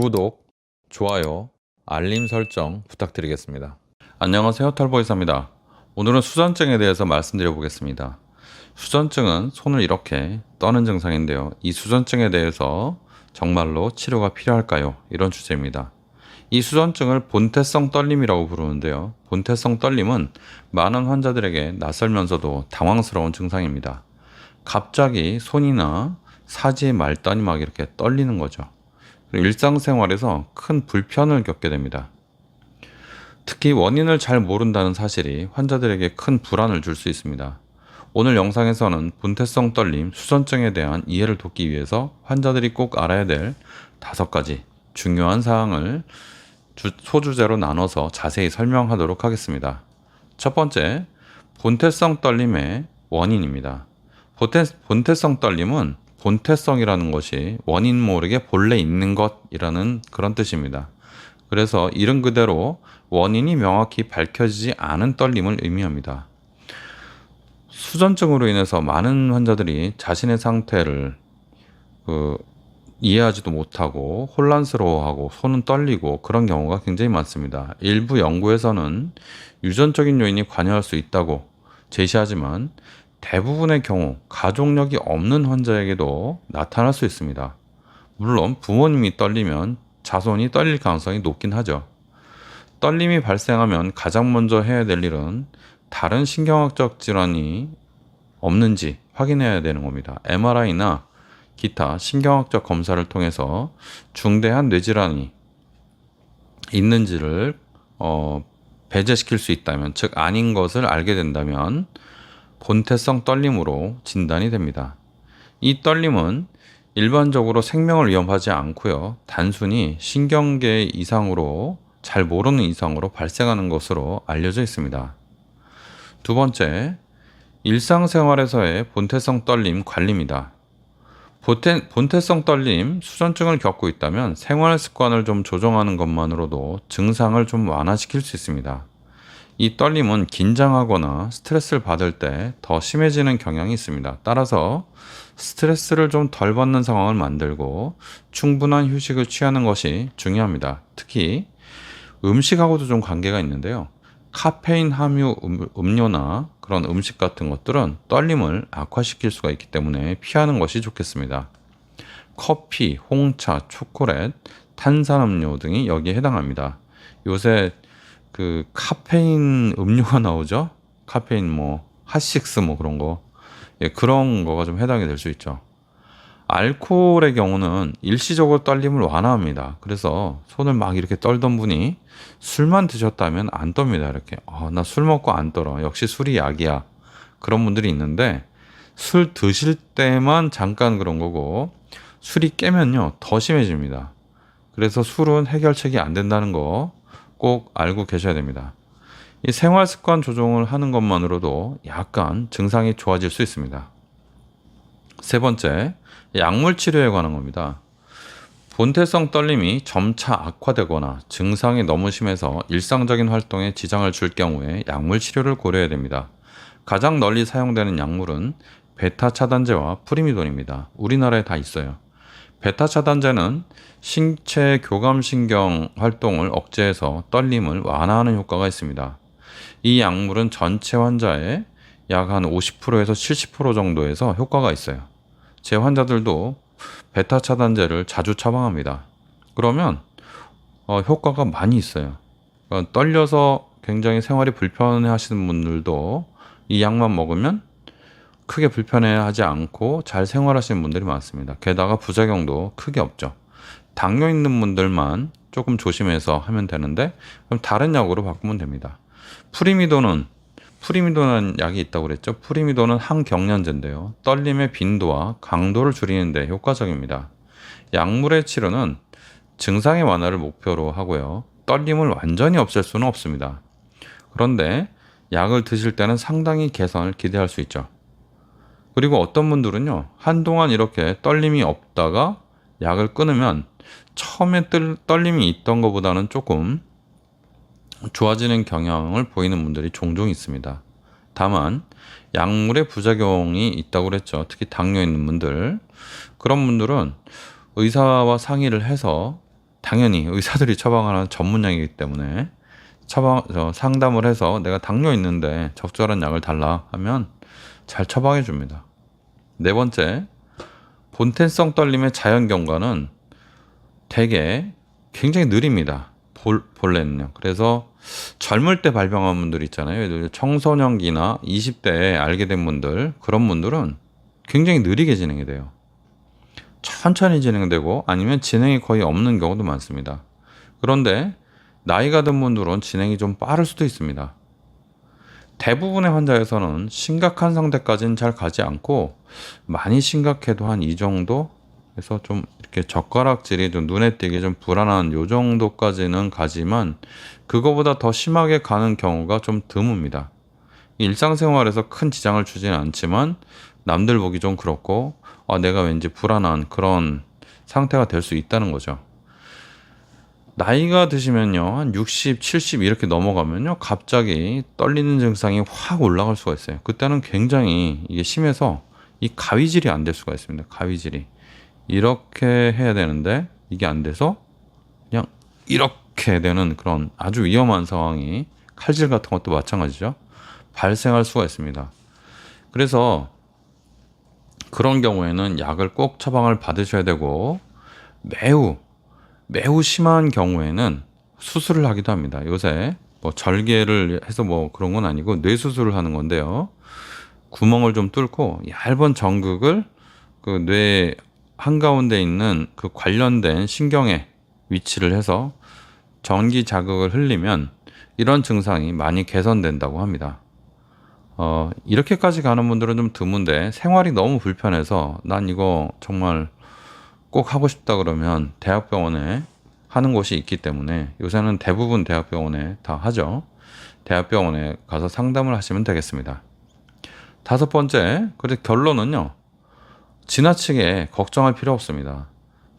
구독, 좋아요, 알림 설정 부탁드리겠습니다. 안녕하세요. 털보이사입니다. 오늘은 수전증에 대해서 말씀드려 보겠습니다. 수전증은 손을 이렇게 떠는 증상인데요. 이 수전증에 대해서 정말로 치료가 필요할까요? 이런 주제입니다. 이 수전증을 본태성 떨림이라고 부르는데요. 본태성 떨림은 많은 환자들에게 낯설면서도 당황스러운 증상입니다. 갑자기 손이나 사지의 말단이 막 이렇게 떨리는 거죠. 일상생활에서 큰 불편을 겪게 됩니다. 특히 원인을 잘 모른다는 사실이 환자들에게 큰 불안을 줄 수 있습니다. 오늘 영상에서는 분태성 떨림, 수전증에 대한 이해를 돕기 위해서 환자들이 꼭 알아야 될 다섯 가지 중요한 사항을 주- 소주제로 나눠서 자세히 설명하도록 하겠습니다. 첫 번째, 본태성 떨림의 원인입니다. 본태, 본태성 떨림은 본태성이라는 것이 원인 모르게 본래 있는 것이라는 그런 뜻입니다. 그래서 이름 그대로 원인이 명확히 밝혀지지 않은 떨림을 의미합니다. 수전증으로 인해서 많은 환자들이 자신의 상태를 그 이해하지도 못하고 혼란스러워하고 손은 떨리고 그런 경우가 굉장히 많습니다. 일부 연구에서는 유전적인 요인이 관여할 수 있다고 제시하지만 대부분의 경우 가족력이 없는 환자에게도 나타날 수 있습니다. 물론 부모님이 떨리면 자손이 떨릴 가능성이 높긴 하죠. 떨림이 발생하면 가장 먼저 해야 될 일은 다른 신경학적 질환이 없는지 확인해야 되는 겁니다. MRI나 기타 신경학적 검사를 통해서 중대한 뇌질환이 있는지를 어, 배제시킬 수 있다면, 즉 아닌 것을 알게 된다면 본태성 떨림으로 진단이 됩니다. 이 떨림은 일반적으로 생명을 위험하지 않고요. 단순히 신경계 이상으로 잘 모르는 이상으로 발생하는 것으로 알려져 있습니다. 두 번째, 일상생활에서의 본태성 떨림 관리입니다. 본태, 본태성 떨림, 수전증을 겪고 있다면 생활 습관을 좀 조정하는 것만으로도 증상을 좀 완화시킬 수 있습니다. 이 떨림은 긴장하거나 스트레스를 받을 때 더 심해지는 경향이 있습니다. 따라서 스트레스를 좀 덜 받는 상황을 만들고 충분한 휴식을 취하는 것이 중요합니다. 특히 음식하고도 좀 관계가 있는데요. 카페인 함유 음, 음료나 그런 음식 같은 것들은 떨림을 악화시킬 수가 있기 때문에 피하는 것이 좋겠습니다. 커피, 홍차, 초콜릿, 탄산음료 등이 여기에 해당합니다. 요새 그 카페인 음료가 나오죠? 카페인 뭐 핫식스 뭐 그런 거. 예, 그런 거가 좀 해당이 될 수 있죠. 알코올의 경우는 일시적으로 떨림을 완화합니다. 그래서 손을 막 이렇게 떨던 분이 술만 드셨다면 안 떱니다. 이렇게. 아, 나 술 먹고 안 떨어. 역시 술이 약이야. 그런 분들이 있는데 술 드실 때만 잠깐 그런 거고 술이 깨면요. 더 심해집니다. 그래서 술은 해결책이 안 된다는 거 꼭 알고 계셔야 됩니다. 이 생활 습관 조정을 하는 것만으로도 약간 증상이 좋아질 수 있습니다. 세 번째, 약물 치료에 관한 겁니다. 본태성 떨림이 점차 악화되거나 증상이 너무 심해서 일상적인 활동에 지장을 줄 경우에 약물 치료를 고려해야 됩니다. 가장 널리 사용되는 약물은 베타 차단제와 프리미돈입니다. 우리나라에 다 있어요. 베타 차단제는 신체 교감신경 활동을 억제해서 떨림을 완화하는 효과가 있습니다. 이 약물은 전체 환자의 약 한 50%에서 70% 정도에서 효과가 있어요. 제 환자들도 베타 차단제를 자주 처방합니다. 그러면 어, 효과가 많이 있어요. 그러니까 떨려서 굉장히 생활이 불편해 하시는 분들도 이 약만 먹으면 크게 불편해하지 않고 잘 생활하시는 분들이 많습니다. 게다가 부작용도 크게 없죠. 당뇨 있는 분들만 조금 조심해서 하면 되는데 그럼 다른 약으로 바꾸면 됩니다. 프리미도는 프리미도는 약이 있다고 그랬죠. 프리미도는 항경련제인데요. 떨림의 빈도와 강도를 줄이는데 효과적입니다. 약물의 치료는 증상의 완화를 목표로 하고요. 떨림을 완전히 없앨 수는 없습니다. 그런데 약을 드실 때는 상당히 개선을 기대할 수 있죠. 그리고 어떤 분들은요, 한동안 이렇게 떨림이 없다가 약을 끊으면 처음에 떨, 떨림이 있던 것보다는 조금 좋아지는 경향을 보이는 분들이 종종 있습니다. 다만 약물의 부작용이 있다고 그랬죠. 특히 당뇨 있는 분들 그런 분들은 의사와 상의를 해서 당연히 의사들이 처방하는 전문약이기 때문에 처방 저 상담을 해서 내가 당뇨 있는데 적절한 약을 달라 하면 잘 처방해 줍니다. 네 번째, 본태성 떨림의 자연 경과는 되게 굉장히 느립니다. 볼, 본래는요. 그래서 젊을 때 발병한 분들 있잖아요. 청소년기나 20대에 알게 된 분들, 그런 분들은 굉장히 느리게 진행이 돼요. 천천히 진행되고 아니면 진행이 거의 없는 경우도 많습니다. 그런데 나이가 든 분들은 진행이 좀 빠를 수도 있습니다. 대부분의 환자에서는 심각한 상태까지는 잘 가지 않고 많이 심각해도 한 이 정도 그래서 좀 이렇게 젓가락질이 좀 눈에 띄게 좀 불안한 요 정도까지는 가지만 그거보다 더 심하게 가는 경우가 좀 드뭅니다. 일상생활에서 큰 지장을 주지는 않지만 남들 보기 좀 그렇고 아, 내가 왠지 불안한 그런 상태가 될 수 있다는 거죠. 나이가 드시면요, 한 60, 70 이렇게 넘어가면요, 갑자기 떨리는 증상이 확 올라갈 수가 있어요. 그때는 굉장히 이게 심해서 이 가위질이 안 될 수가 있습니다. 가위질이. 이렇게 해야 되는데 이게 안 돼서 그냥 이렇게 되는 그런 아주 위험한 상황이 칼질 같은 것도 마찬가지죠. 발생할 수가 있습니다. 그래서 그런 경우에는 약을 꼭 처방을 받으셔야 되고 매우 매우 심한 경우에는 수술을 하기도 합니다. 요새 뭐 절개를 해서 뭐 그런 건 아니고 뇌 수술을 하는 건데요. 구멍을 좀 뚫고 얇은 전극을 그 뇌 한가운데 있는 그 관련된 신경에 위치를 해서 전기 자극을 흘리면 이런 증상이 많이 개선된다고 합니다. 어, 이렇게까지 가는 분들은 좀 드문데 생활이 너무 불편해서 난 이거 정말 꼭 하고 싶다 그러면 대학병원에 하는 곳이 있기 때문에 요새는 대부분 대학병원에 다 하죠. 대학병원에 가서 상담을 하시면 되겠습니다. 다섯 번째, 그래 결론은요. 지나치게 걱정할 필요 없습니다.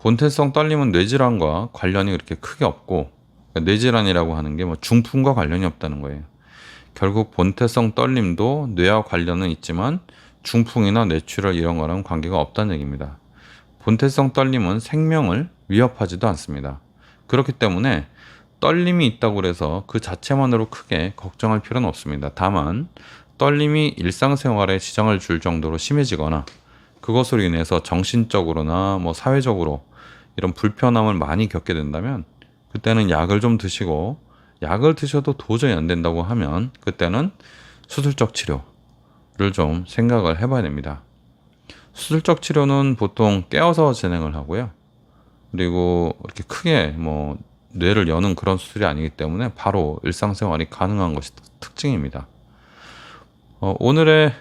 본태성 떨림은 뇌질환과 관련이 그렇게 크게 없고 그러니까 뇌질환이라고 하는 게 뭐 중풍과 관련이 없다는 거예요. 결국 본태성 떨림도 뇌와 관련은 있지만 중풍이나 뇌출혈 이런 거랑 관계가 없다는 얘기입니다. 본태성 떨림은 생명을 위협하지도 않습니다. 그렇기 때문에 떨림이 있다고 해서 그 자체만으로 크게 걱정할 필요는 없습니다. 다만 떨림이 일상생활에 지장을 줄 정도로 심해지거나 그것으로 인해서 정신적으로나 뭐 사회적으로 이런 불편함을 많이 겪게 된다면 그때는 약을 좀 드시고 약을 드셔도 도저히 안 된다고 하면 그때는 수술적 치료를 좀 생각을 해봐야 됩니다. 수술적 치료는 보통 깨어서 진행을 하고요. 그리고 이렇게 크게 뭐 뇌를 여는 그런 수술이 아니기 때문에 바로 일상생활이 가능한 것이 특징입니다. 어, 오늘의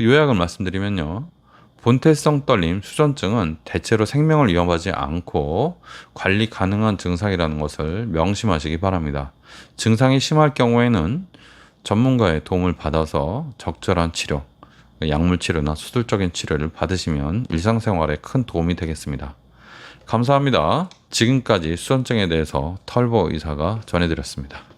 요약을 말씀드리면요. 본태성 떨림, 수전증은 대체로 생명을 위협하지 않고 관리 가능한 증상이라는 것을 명심하시기 바랍니다. 증상이 심할 경우에는 전문가의 도움을 받아서 적절한 치료, 약물 치료나 수술적인 치료를 받으시면 일상생활에 큰 도움이 되겠습니다. 감사합니다. 지금까지 수전증에 대해서 털보 의사가 전해드렸습니다.